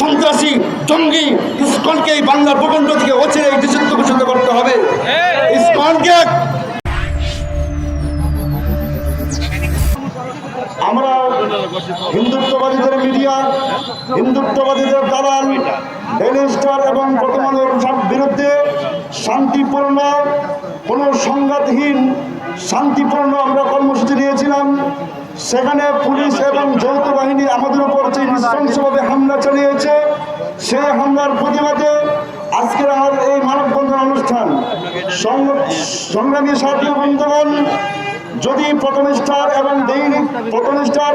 সন্ত্রাসী, জঙ্গি, ইস্কনকে এই বাংলার ভূখণ্ড থেকে অচিরে নিষিদ্ধ ঘোষিত করতে হবে। ইস্কনকে আমরা হিন্দুত্ববাদীদের মিডিয়া, হিন্দুত্ববাদীদের দালাল ডেলি স্টার এবং বর্তমানের বিরুদ্ধে শান্তিপূর্ণ, কোনো সংঘাতহীন, শান্তিপূর্ণ আমরা কর্মসূচি নিয়েছিলাম। সেখানে পুলিশ এবং যৌথ বাহিনী আমাদের উপর যে নৃশংসভাবে হামলা চালিয়েছে সেই হামলার প্রতিবাদে আজকের আমার এই মানববন্ধন অনুষ্ঠান সংগ্রামী সাথী বন্ধুগণ যদি প্রথম স্টার এবং ডেইলি প্রথম স্টার,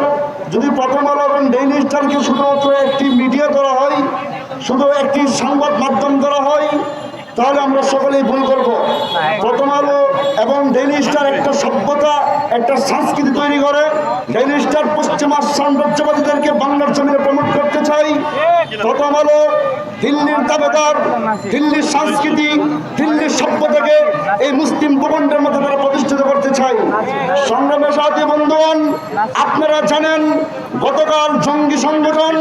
যদি প্রথম আলো এবং ডেইলি স্টারকে শুধুমাত্র একটি মিডিয়া করা হয়, শুধু একটি সংবাদ মাধ্যম করা হয়, তাহলে আমরা সকলেই ভুল করব। প্রথম আলো এবং ডেইলি স্টার একটা সভ্যতা, একটা সংস্কৃতি তৈরি করে ডেইলি স্টার পশ্চিমা সাম্রাজ্যবাদীদেরকে বাংলার জমিনে প্রমোট করতে চাই। প্রথম আলো দিল্লির দাবেদার, দিল্লির সংস্কৃতি, দিল্লির সভ্যতাকে এই মুসলিম ভূখণ্ডের মধ্যে তারা প্রতিষ্ঠিত করতে চাই। সংগ্রামের সাথে বন্ধুগণ, আপনারা জানেন, গতকাল জঙ্গি সংগঠন,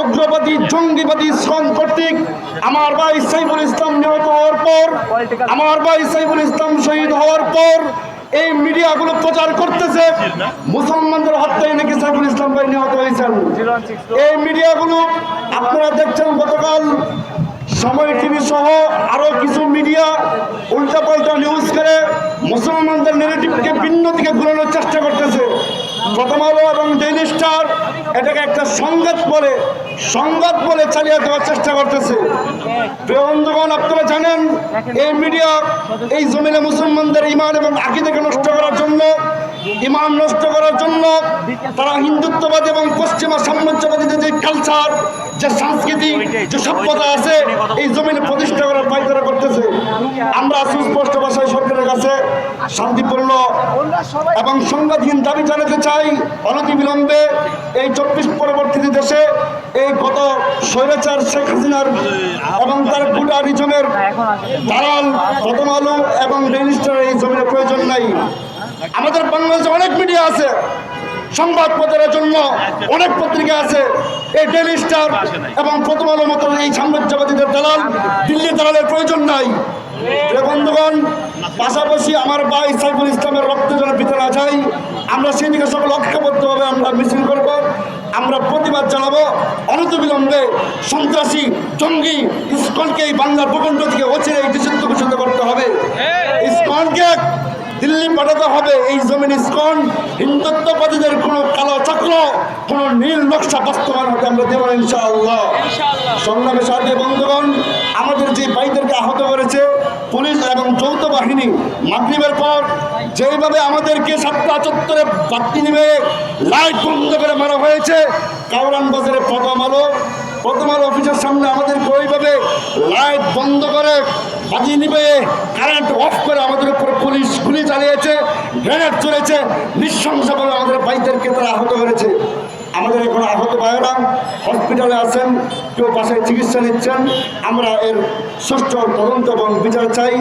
উগ্রবাদী জঙ্গিবাদী ইসলাম কর্তৃক আমার ভাই সাইফুল ইসলাম নিহত হওয়ার পর, আমার ভাই সাইফুল ইসলাম শহীদ হওয়ার পর এই মিডিয়াগুলো প্রচার করতেছে। মুসলমানদের হত্যায় নাকি সাইফুল ইসলাম ভাই নিহত হয়েছেন এই মিডিয়াগুলো আপনারা দেখছেন গতকাল সময় টিভি সহ আরও কিছু মিডিয়া উল্টা উল্টাপাল্টা নিউজ করে মুসলমানদের নেগেটিভকে ভিন্ন দিকে ঘুরানোর চেষ্টা করতেছে। প্রথম আলো এবং ডেইলি স্টার এটাকে একটা সংঘাত বলে সংঘাত বলে চালিয়ে দেওয়ার চেষ্টা করতেছে। প্রিয় বন্ধুগণ এই মিডিয়া এই জমিনে মুসলমানদের ইমান এবং আকিদাকে নষ্ট করার জন্য, ইমান নষ্ট করার জন্য, তারা হিন্দুত্ববাদী এবং পশ্চিমা সাম্রাজ্যবাদীদের যে কালচার যে সংস্কৃতি যে সভ্যতা আছে, এই জমিনে প্রতিষ্ঠা করার পায়তারা করতেছে। আমরা সুস্পষ্ট ভাষায় সরকারের কাছে শান্তিপূর্ণ এবং সংঘাতহীন দাবি জানাতে চাই অনতিবিলম্বে এই চব্বিশ পরবর্তী দেশে এই গত স্বৈরাচার শেখ হাসিনার এবং তার গুটা রিজনের দালাল, প্রথম আলো এবং রেজিস্টার এই জমিনের প্রয়োজন নাই। আমাদের বাংলাদেশে অনেক মিডিয়া আছে। সংবাদ প্রচারের জন্য অনেক পত্রিকা আছে। এই ডেইলি স্টার এবং প্রথম আলো মতো এই সাম্রাজ্যবাদীদের দালাল। দিল্লি দালালের প্রয়োজন নাই। বন্ধুগণ, পাশাপাশি আমার ভাই সাইফুল ইসলামের রক্ত যেন না যায় আমরা সেই দিকে সকল ঐক্যবদ্ধভাবে আমরা মিছিল করব। আমরা প্রতিবাদ জানাব। অনতিবিলম্বে সন্ত্রাসী, জঙ্গি ইস্কনকে এই বাংলার ভূখণ্ড থেকে অচিরে এই নিষিদ্ধ ঘোষিত করতে হবে। দিল্লি পাঠাতে হবে এই জমিন ইস্কন। হিন্দুত্ববাদীদের কোনো কালো চক্র কোনো নীল নকশা বাস্তবায়ন হতে আমরা দেবো ইনশাআল্লাহ। সংগ্রামের সাথে বন্ধুগণ আমাদের যে ভাইদেরকে আহত করেছে পুলিশ এবং যৌথ বাহিনী মাগরিবের পর যেইভাবে আমাদেরকে সাতটা চত্বরে বাতি নিবে লাইট বন্ধ করে মারা হয়েছে কাউরান বাজারে প্রথম আলো আলো অফিসের সামনে আমাদেরকে ওইভাবে লাইট বন্ধ করে বাজি নিবে, কারেন্ট অফ করে আমাদের উপর পুলিশ গুলি চালিয়েছে, গ্রেনেড চলেছে, নৃশংসভাবে আমাদের ভাইদেরকে তারা আহত করেছে। আমাদের এখন আহত ভাইয়েরা হসপিটালে আছেন, কেউ বাসায় চিকিৎসা নিচ্ছেন, আমরা এর সুষ্ঠু তদন্ত এবং বিচার চাই।